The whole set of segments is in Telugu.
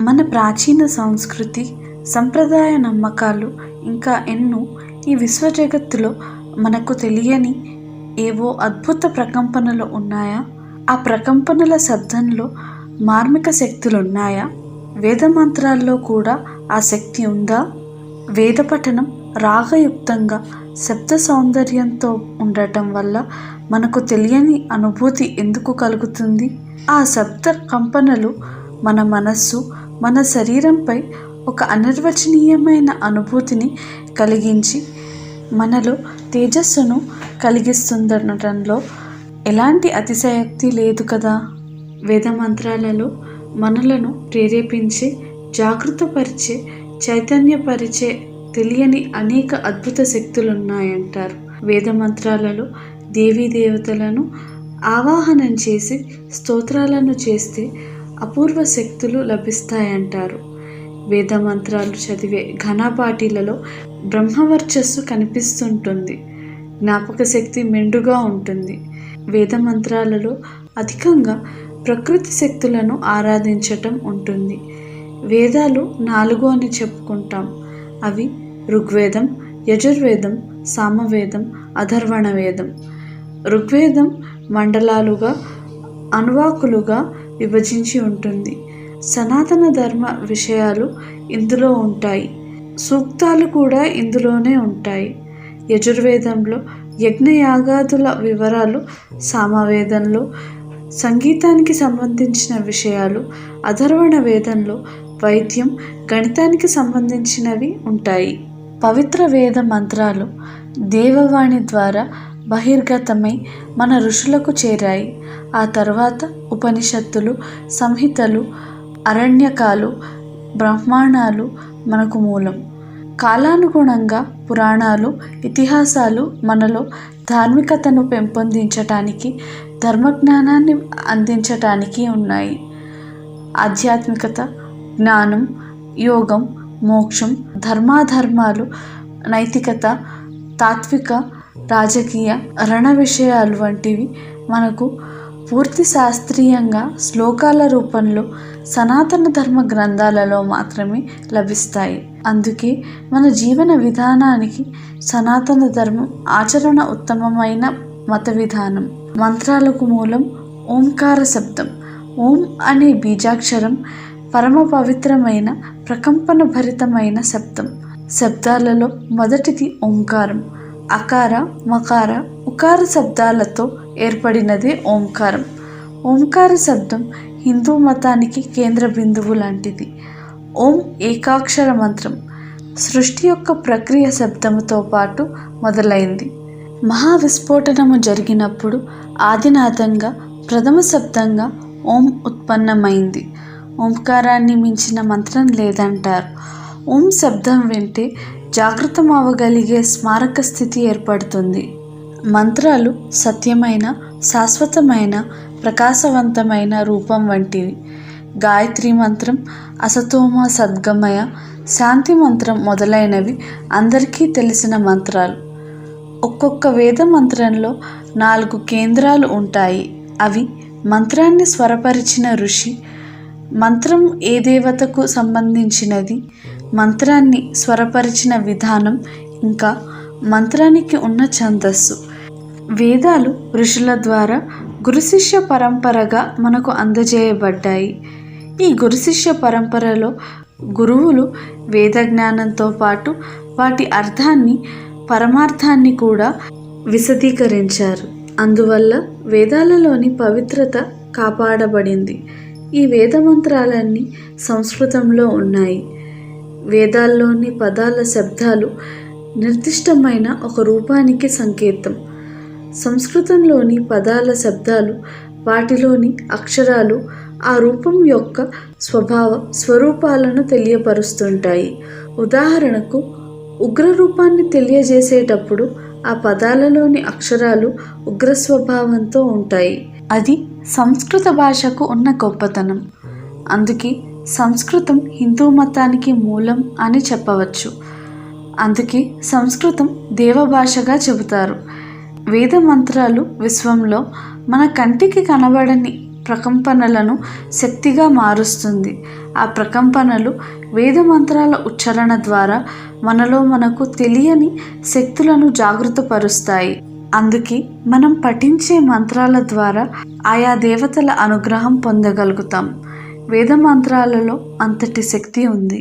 మన ప్రాచీన సంస్కృతి సంప్రదాయ నమ్మకాలు ఇంకా ఎన్నో ఈ విశ్వ జగత్తులో మనకు తెలియని ఏవో అద్భుత ప్రకంపనలు ఉన్నాయా? ఆ ప్రకంపనల శబ్దంలో మార్మిక శక్తులు ఉన్నాయా వేద మంత్రాల్లో కూడా ఆ శక్తి ఉందా? వేద పఠనం రాగయుక్తంగా శబ్ద సౌందర్యంతో ఉండటం వల్ల మనకు తెలియని అనుభూతి ఎందుకు కలుగుతుంది? ఆ శబ్ద కంపనలు మన మనస్సు మన శరీరంపై ఒక అనిర్వచనీయమైన అనుభూతిని కలిగించి మనలో తేజస్సును కలిగిస్తుందనటంలో ఎలాంటి అతిశయోక్తి లేదు కదా? వేద మంత్రాలలో మనలను ప్రేరేపించే జాగృతపరిచే చైతన్యపరిచే తెలియని అనేక అద్భుత శక్తులు ఉన్నాయంటారు వేద మంత్రాలలో దేవీ దేవతలను ఆవాహనం చేసి స్తోత్రాలను చేస్తే అపూర్వ శక్తులు లభిస్తాయంటారు. వేద మంత్రాలు చదివే ఘనపాఠీలలో బ్రహ్మవర్చస్సు కనిపిస్తుంటుంది. జ్ఞాపక శక్తి మెండుగా ఉంటుంది. వేద మంత్రాలలో అధికంగా ప్రకృతి శక్తులను ఆరాధించటం ఉంటుంది. వేదాలు నాలుగు అని చెప్పుకుంటాం. అవి ఋగ్వేదం యజుర్వేదం సామవేదం అధర్వణ వేదం ఋగ్వేదం మండలాలుగా అణువాకులుగా విభజించి ఉంటుంది. సనాతన ధర్మ విషయాలు ఇందులో ఉంటాయి. సూక్తాలు కూడా ఇందులోనే ఉంటాయి. యజుర్వేదంలో యజ్ఞయాగాదుల వివరాలు సామవేదంలో సంగీతానికి సంబంధించిన విషయాలు అధర్వణ వేదంలో వైద్యం గణితానికి సంబంధించినవి ఉంటాయి. పవిత్ర వేద మంత్రాలు దేవవాణి ద్వారా బహిర్గతమై మన ఋషులకు చేరాయి. ఆ తర్వాత ఉపనిషత్తులు సంహితలు అరణ్యకాలు బ్రహ్మాండాలు మనకు మూలం. కాలానుగుణంగా పురాణాలు ఇతిహాసాలు మనలో ధార్మికతను పెంపొందించటానికి ధర్మజ్ఞానాన్ని అందించటానికి ఉన్నాయి. ఆధ్యాత్మికత జ్ఞానం యోగం మోక్షం ధర్మాధర్మాలు నైతికత తాత్విక రాజకీయ రణ విషయాలు వంటివి మనకు పూర్తి శాస్త్రీయంగా శ్లోకాల రూపంలో సనాతన ధర్మ గ్రంథాలలో మాత్రమే లభిస్తాయి. అందుకే మన జీవన విధానానికి సనాతన ధర్మం ఆచరణ ఉత్తమమైన మత విధానం. మంత్రాలకు మూలం ఓంకార శబ్దం. ఓం అనే బీజాక్షరం పరమ పవిత్రమైన ప్రకంపన భరితమైన శబ్దం. శబ్దాలలో మొదటిది ఓంకారం అకార మకార ఉకార శబ్దాలతో ఏర్పడినదే ఓంకారం. ఓంకార శబ్దం హిందూ మతానికి కేంద్ర బిందువు లాంటిది. ఓం ఏకాక్షర మంత్రం సృష్టి యొక్క ప్రక్రియ శబ్దముతో పాటు మొదలైంది. మహావిస్ఫోటనము జరిగినప్పుడు ఆదినాథంగా ప్రథమ శబ్దంగా ఓం ఉత్పన్నమైంది. ఓంకారాన్ని మించిన మంత్రం లేదంటారు. ఓం శబ్దం వింటే జాగృతం అవ్వగలిగే స్మారక స్థితి ఏర్పడుతుంది. మంత్రాలు సత్యమైన శాశ్వతమైన ప్రకాశవంతమైన రూపం వంటివి. గాయత్రి మంత్రం అసతోమ సద్గమయ శాంతి మంత్రం మొదలైనవి అందరికీ తెలిసిన మంత్రాలు. ఒక్కొక్క వేద మంత్రంలో నాలుగు కేంద్రాలు ఉంటాయి. అవి మంత్రాన్ని స్వరపరిచిన ఋషి మంత్రం ఏ దేవతకు సంబంధించినది? మంత్రాన్ని స్వరపరిచిన విధానం ఇంకా మంత్రానికి ఉన్న ఛందస్సు. వేదాలు ఋషుల ద్వారా గురుశిష్య పరంపరగా మనకు అందజేయబడ్డాయి. ఈ గురుశిష్య పరంపరలో గురువులు వేద జ్ఞానంతో పాటు వాటి అర్థాన్ని పరమార్థాన్ని కూడా విశదీకరించారు. అందువల్ల వేదాలలోని పవిత్రత కాపాడబడింది. ఈ వేదమంత్రాలన్నీ సంస్కృతంలో ఉన్నాయి. వేదాల్లోని పదాల శబ్దాలు నిర్దిష్టమైన ఒక రూపానికి సంకేతం. సంస్కృతంలోని పదాల శబ్దాలు వాటిలోని అక్షరాలు ఆ రూపం యొక్క స్వభావ స్వరూపాలను తెలియపరుస్తుంటాయి. ఉదాహరణకు ఉగ్ర రూపాన్ని తెలియజేసేటప్పుడు ఆ పదాలలోని అక్షరాలు ఉగ్ర స్వభావంతో ఉంటాయి. అది సంస్కృత భాషకు ఉన్న గొప్పతనం. అందుకే సంస్కృతం హిందూ మతానికి మూలం అని చెప్పవచ్చు. అందుకే సంస్కృతం దేవభాషగా చెబుతారు. వేద మంత్రాలు విశ్వంలో మన కంటికి కనబడని ప్రకంపనలను శక్తిగా మారుస్తుంది. ఆ ప్రకంపనలు వేద మంత్రాల ఉచ్చారణ ద్వారా మనలో మనకు తెలియని శక్తులను జాగృతపరుస్తాయి. అందుకే మనం పఠించే మంత్రాల ద్వారా ఆయా దేవతల అనుగ్రహం పొందగలుగుతాం. వేద మంత్రాలలో అంతటి శక్తి ఉంది.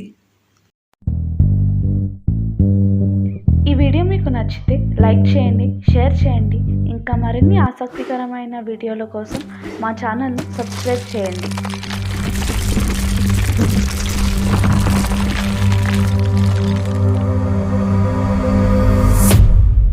ఈ వీడియో మీకు నచ్చితే లైక్ చేయండి షేర్ చేయండి. ఇంకా మరిన్ని ఆసక్తికరమైన వీడియోల కోసం మా ఛానల్ని సబ్స్క్రైబ్ చేయండి.